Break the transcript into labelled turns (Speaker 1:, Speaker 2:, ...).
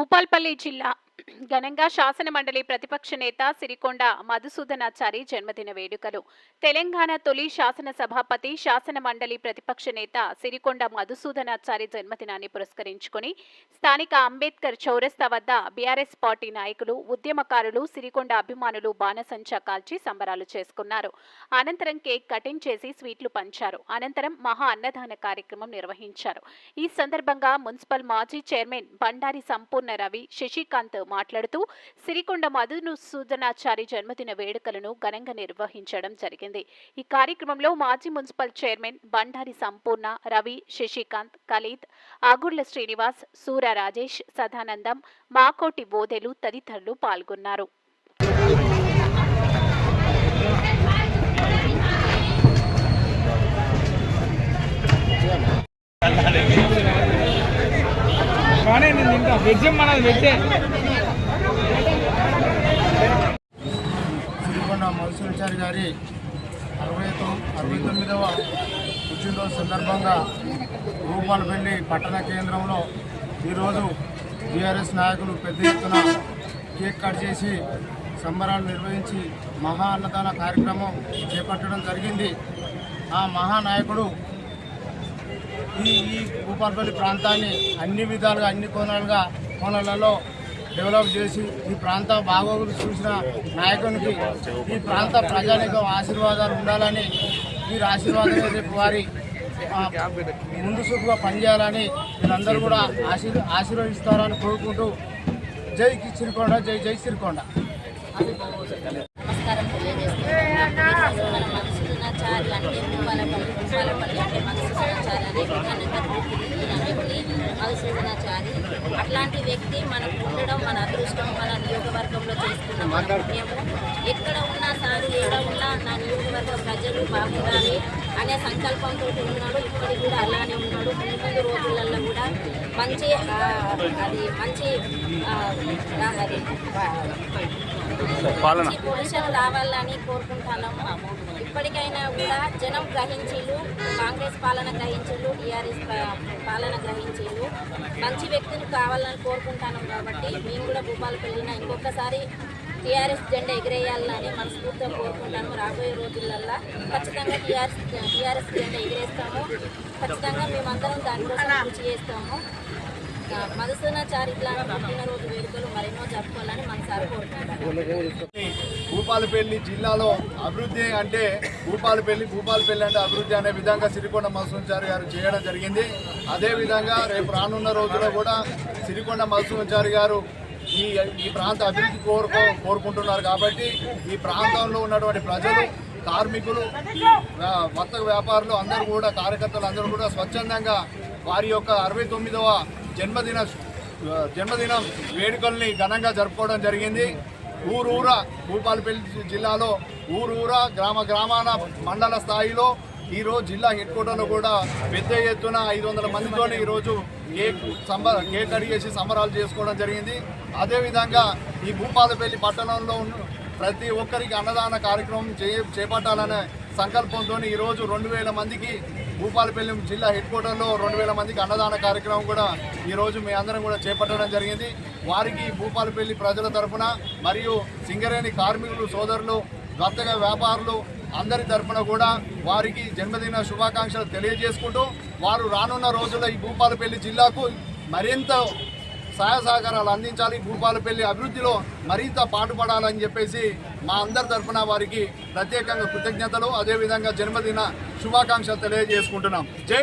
Speaker 1: భూపాల్పల్లి జిల్లా. ఘనంగా శాసన మండలి ప్రతిపక్ష నేత సిరికొండ మధుసూదనాచారి జన్మదిన వేడుకలు. తెలంగాణ తొలి శాసన సభాపతి శాసన మండలి ప్రతిపక్ష నేత సిరికొండ మధుసూదనాచారి జన్మదినాన్ని పురస్కరించుకుని స్థానిక అంబేద్కర్ చౌరస్తా వద్ద బీఆర్ఎస్ పార్టీ నాయకులు ఉద్యమకారులు సిరికొండ అభిమానులు బాణసంచా కాల్చి సంబరాలు చేసుకున్నారు. అనంతరం కేక్ కటింగ్ చేసి స్వీట్లు పంచారు. అనంతరం మహా అన్నదాన కార్యక్రమం నిర్వహించారు. ఈ సందర్భంగా మున్సిపల్ మాజీ చైర్మన్ బండారి సంపూర్ణ రవి శశికాంత్ మాట్లాడుతూ సిరికొండ మధును సూదనాచారి జన్మదిన వేడుకలను ఘనంగా నిర్వహించడం జరిగింది. ఈ కార్యక్రమంలో మాజీ మున్సిపల్ చైర్మన్ బండారి సంపూర్ణ రవి శశికాంత్ ఖలీద్ ఆగుర్ల శ్రీనివాస్ సూర రాజేష్ సదానందం మాకోటి బోధెలు తదితరులు పాల్గొన్నారు.
Speaker 2: కానీ నేను తింటా వెజ్ మనది వెజ్జే
Speaker 3: సిరికొండ మధుసూచారి గారి అరవై అరవై తొమ్మిదవ పుట్టినరోజు సందర్భంగా రూపాలపల్లి పట్టణ కేంద్రంలో ఈరోజు బీఆర్ఎస్ నాయకులు పెద్ద ఎత్తున కేక్ కట్ చేసి సంబరాలు నిర్వహించి మహా అన్నదాన కార్యక్రమం చేపట్టడం జరిగింది. ఆ మహానాయకుడు ఈ ఈ భూపాలపల్లి ప్రాంతాన్ని అన్ని విధాలుగా అన్ని కోణాలుగా కోణాలలో డెవలప్ చేసి ఈ ప్రాంత బాగోగులు చూసిన నాయకునికి ఈ ప్రాంత ప్రజానికం ఆశీర్వాదాలు ఉండాలని వీరి ఆశీర్వాదం రేపు వారి ఆ, ముందు చూపుగా పనిచేయాలని వీళ్ళందరూ కూడా ఆశీర్ ఆశీర్వదిస్తారని కోరుకుంటూ జై శ్రీకొండ జై జై శ్రీకొండ
Speaker 4: నమస్కారం తెలియజేస్తున్నాను బాలసేనాచారి అట్లాంటి వ్యక్తి మనకు ఉండడం మన అదృష్టం మన నియోజకవర్గంలో చేసుకున్నాం మేము ఎక్కడ ఉన్నా సారి నియోగవర్గ ప్రజలు బాగుండాలి అనే సంకల్పంతో ఉన్నాడు. ఇప్పటికి కూడా అలానే ఉన్నాడు. ముందు రోజులలో కూడా మంచి అది మంచి అది మంచి పొజిషన్ రావాలని కోరుకుంటున్నాము ఇప్పటికైనా కూడా జనం గ్రహించిలు కాంగ్రెస్ పాలన గ్రహించిలు టీఆర్ఎస్ పాలన గ్రహించిలు మంచి వ్యక్తిని కావాలని కోరుకుంటున్నాం కాబట్టి మేము కూడా భూపాలపల్లిన ఇంకొకసారి టీఆర్ఎస్ జెండా ఎగిరేయాలని మనస్ఫూర్తిగా కోరుకుంటాము. రాబోయే రోజులల్లా ఖచ్చితంగా టీఆర్ఎస్ టీఆర్ఎస్ జెండా ఎగిరేస్తాము. ఖచ్చితంగా మేమందరం దానికోసం కృషి చేస్తాము. ఆ, ఇట్లాంటి పుట్టినరోజు వేడుకలు మరెన్నో జరుపుకోవాలని మనసారి కోరుకుంటాము
Speaker 3: భూపాలపల్లి జిల్లాలో అభివృద్ధి అంటే భూపాలపల్లి భూపాలపల్లి అంటే అభివృద్ధి అనే విధంగా సిరికొండ మధుసూచారి గారు చేయడం జరిగింది. అదేవిధంగా రేపు రానున్న రోజుల్లో కూడా సిరికొండ మధుసూచారి గారు ఈ ఈ ప్రాంత అభివృద్ధి కోరుకో కోరుకుంటున్నారు కాబట్టి ఈ ప్రాంతంలో ఉన్నటువంటి ప్రజలు కార్మికులు వర్తక వ్యాపారులు అందరూ కూడా కార్యకర్తలు అందరూ కూడా స్వచ్ఛందంగా వారి యొక్క అరవై తొమ్మిదవ జన్మదిన జన్మదినం వేడుకల్ని ఘనంగా జరుపుకోవడం జరిగింది. ఊరూర భూపాలపల్లి జిల్లాలో ఊరూర గ్రామ గ్రామాన మండల స్థాయిలో ఈరోజు జిల్లా హెడ్ క్వార్టర్లో కూడా పెద్ద ఎత్తున ఐదు వందల మందితోనే ఈరోజు కేక్ సంబ కేక్ అడిగేసి సంబరాలు చేసుకోవడం జరిగింది. అదేవిధంగా ఈ భూపాలపల్లి పట్టణంలో ఉన్న ప్రతి ఒక్కరికి అన్నదాన కార్యక్రమం చే చేపట్టాలనే సంకల్పంతో ఈరోజు రెండు వేల మందికి భూపాలపల్లి జిల్లా హెడ్ క్వార్టర్లో రెండు వేల మందికి అన్నదాన కార్యక్రమం కూడా ఈరోజు మీ అందరం కూడా చేపట్టడం జరిగింది. వారికి భూపాలపల్లి ప్రజల తరఫున మరియు సింగరేణి కార్మికులు సోదరులు వర్తక వ్యాపారులు అందరి తరఫున కూడా వారికి జన్మదిన శుభాకాంక్షలు తెలియజేసుకుంటూ వారు రానున్న రోజుల్లో ఈ భూపాలపల్లి జిల్లాకు మరింత సహాయ సహకారాలు అందించాలి. భూపాలపల్లి అభివృద్ధిలో మరింత పాటుపడాలని చెప్పేసి మా అందరి తరఫున వారికి ప్రత్యేకంగా కృతజ్ఞతలు. అదేవిధంగా జన్మదిన శుభాకాంక్షలు తెలియజేసుకుంటున్నాం. జై